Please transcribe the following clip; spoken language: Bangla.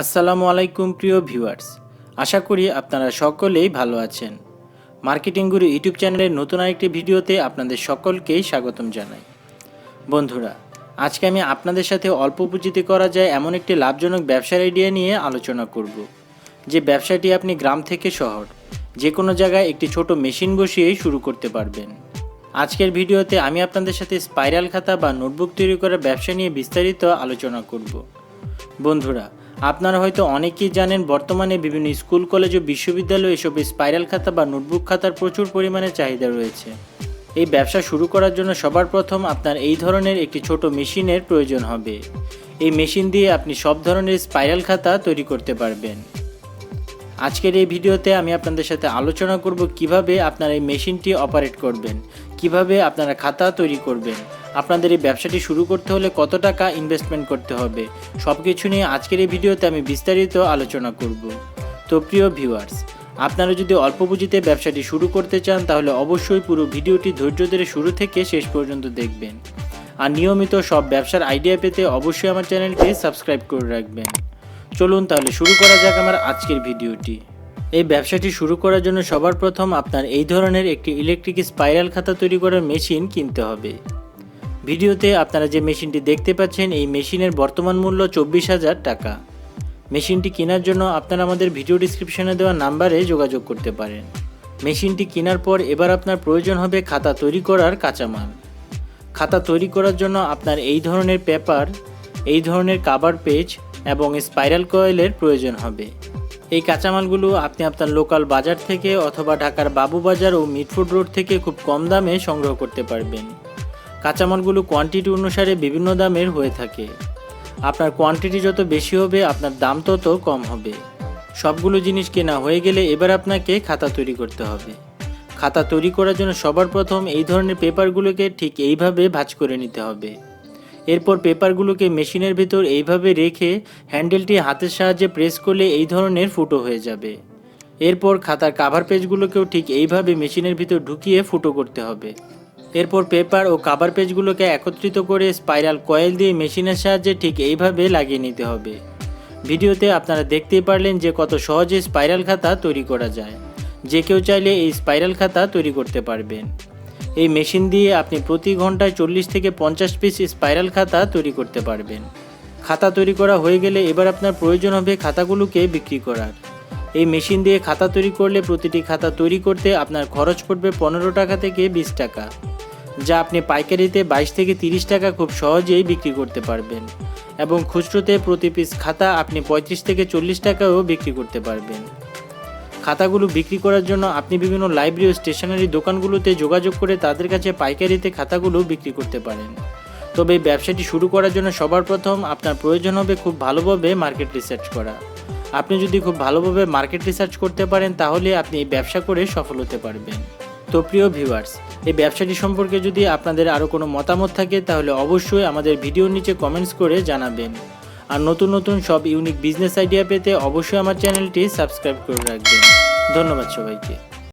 আসসালামু আলাইকুম, প্রিয় ভিউয়ার্স। আশা করি আপনারা সকলেই ভালো আছেন। মার্কেটিং গুরু ইউটিউব চ্যানেলের নতুন আরেকটি ভিডিওতে আপনাদের সকলকেই স্বাগতম জানাই। বন্ধুরা, আজকে আমি আপনাদের সাথে অল্প পুঁজিতে করা যায় এমন একটি লাভজনক ব্যবসার আইডিয়া নিয়ে আলোচনা করব। যে ব্যবসাটি আপনি গ্রাম থেকে শহর যে কোনো জায়গায় একটি ছোট মেশিন বসিয়েই শুরু করতে পারবেন। আজকের ভিডিওতে আমি আপনাদের সাথে স্পাইরাল খাতা বা নোটবুক তৈরি করার ব্যবসা নিয়ে বিস্তারিত আলোচনা করব। বন্ধুরা, আপনারা হয়তো অনেকেই জানেন বর্তমানে বিভিন্ন স্কুল, কলেজ ও বিশ্ববিদ্যালয়ে এসব স্পাইরাল খাতা বা নোটবুক খাতার প্রচুর পরিমাণে চাহিদা রয়েছে। এই ব্যবসা শুরু করার জন্য সবার প্রথম আপনার এই ধরনের একটি ছোট মেশিনের প্রয়োজন হবে। এই মেশিন দিয়ে আপনি সব ধরনের স্পাইরাল খাতা তৈরি করতে পারবেন। আজকের এই ভিডিওতে আমি আপনাদের সাথে আলোচনা করব কীভাবে আপনার এই মেশিনটি অপারেট করবেন, কীভাবে আপনারা খাতা তৈরি করবেন আপনাদের এই ব্যবসাটি শুরু করতে হলে কত টাকা ইনভেস্টমেন্ট করতে হবে? সব কিছু নিয়ে আজকের এই ভিডিওতে আমি বিস্তারিত আলোচনা করব। তো প্রিয় ভিউয়ার্স আপনারা যদি অল্প পুঁজিতে ব্যবসাটি শুরু করতে চান, তাহলে অবশ্যই পুরো ভিডিওটি ধৈর্য ধরে শুরু থেকে শেষ পর্যন্ত দেখবেন। আর নিয়মিত সব ব্যবসার আইডিয়া পেতে অবশ্যই আমার চ্যানেলকে সাবস্ক্রাইব করে রাখবেন। চলুন তাহলে শুরু করা যাক আমার আজকের ভিডিওটি। এই ব্যবসাটি শুরু করার জন্য সবার প্রথম আপনার এই ধরনের একটি ইলেকট্রিক স্পাইরাল খাতা তৈরি করার মেশিন কিনতে হবে। ভিডিওতে আপনারা যে মেশিনটি দেখতে পাচ্ছেন, এই মেশিনের বর্তমান মূল্য চব্বিশ হাজার টাকা। মেশিনটি কেনার জন্য আপনারা আমাদের ভিডিও ডিসক্রিপশনে দেওয়া নাম্বারে যোগাযোগ করতে পারেন। মেশিনটি কেনার পর এবার আপনার প্রয়োজন হবে খাতা তৈরি করার কাঁচামাল। খাতা তৈরি করার জন্য আপনার এই ধরনের পেপার, এই ধরনের কাবার পেজ এবং স্পাইরাল কয়েলের প্রয়োজন হবে। এই কাঁচামালগুলো আপনি আপনার লোকাল বাজার থেকে অথবা ঢাকার বাবু বাজার ও মিটফুড রোড থেকে খুব কম দামে সংগ্রহ করতে পারবেন। কাঁচামালগুলো কোয়ান্টিটি অনুসারে বিভিন্ন দামের হয়ে থাকে। আপনার কোয়ান্টিটি যত বেশি হবে, আপনার দাম তত কম হবে। সবগুলো জিনিস কেনা হয়ে গেলে এবার আপনাকে খাতা তৈরি করতে হবে। খাতা তৈরি করার জন্য সবার প্রথম এই ধরনের পেপারগুলোকে ঠিক এইভাবে ভাঁজ করে নিতে হবে। এরপর পেপারগুলোকে মেশিনের ভেতর এইভাবে রেখে হ্যান্ডেলটি হাতের সাহায্যে প্রেস করলে এই ধরনের ফুটো হয়ে যাবে। এরপর খাতার কাভার পেজগুলোকেও ঠিক এইভাবে মেশিনের ভিতর ঢুকিয়ে ফুটো করতে হবে। এরপর পেপার ও কাভার পেজগুলোকে একত্রিত করে স্পাইরাল কয়েল দিয়ে মেশিনের সাহায্যে ঠিক এইভাবে লাগিয়ে নিতে হবে। ভিডিওতে আপনারা দেখতেই পারলেন যে কত সহজে স্পাইরাল খাতা তৈরি করা যায়। যে কেউ চাইলে এই স্পাইরাল খাতা তৈরি করতে পারবেন। এই মেশিন দিয়ে আপনি প্রতি ঘন্টায় চল্লিশ থেকে পঞ্চাশ পিস স্পাইরাল খাতা তৈরি করতে পারবেন। খাতা তৈরি করা হয়ে গেলে এবার আপনার প্রয়োজন হবে খাতাগুলোকে বিক্রি করার। এই মেশিন দিয়ে খাতা তৈরি করলে প্রতিটি খাতা তৈরি করতে আপনার খরচ পড়বে পনেরো টাকা থেকে বিশ টাকা। যা আপনি পাইকারিতে বাইশ থেকে তিরিশ টাকা খুব সহজেই বিক্রি করতে পারবেন। এবং খুচরোতে প্রতি পিস খাতা আপনি পঁয়ত্রিশ থেকে চল্লিশ টাকাও বিক্রি করতে পারবেন। খাতাগুলো বিক্রি করার জন্য আপনি বিভিন্ন লাইব্রেরি ও স্টেশনারি দোকানগুলোতে যোগাযোগ করে তাদের কাছে পাইকারিতে খাতাগুলো বিক্রি করতে পারেন। তবে এই ব্যবসাটি শুরু করার জন্য সবার প্রথম আপনার প্রয়োজন হবে খুব ভালোভাবে মার্কেট রিসার্চ করা। আপনি যদি খুব ভালোভাবে মার্কেট রিসার্চ করতে পারেন তাহলে আপনি এই ব্যবসা করে সফল হতে পারবেন। তো প্রিয় ভিউয়ার্স এই ব্যবসাটি সম্পর্কে যদি আপনাদের আরও কোনো মতামত থাকে, তাহলে অবশ্যই আমাদের ভিডিওর নিচে কমেন্টস করে জানাবেন। আর নতুন নতুন সব ইউনিক বিজনেস আইডিয়া পেতে অবশ্যই আমার চ্যানেলটি সাবস্ক্রাইব করে রাখবেন। ধন্যবাদ সবাইকে।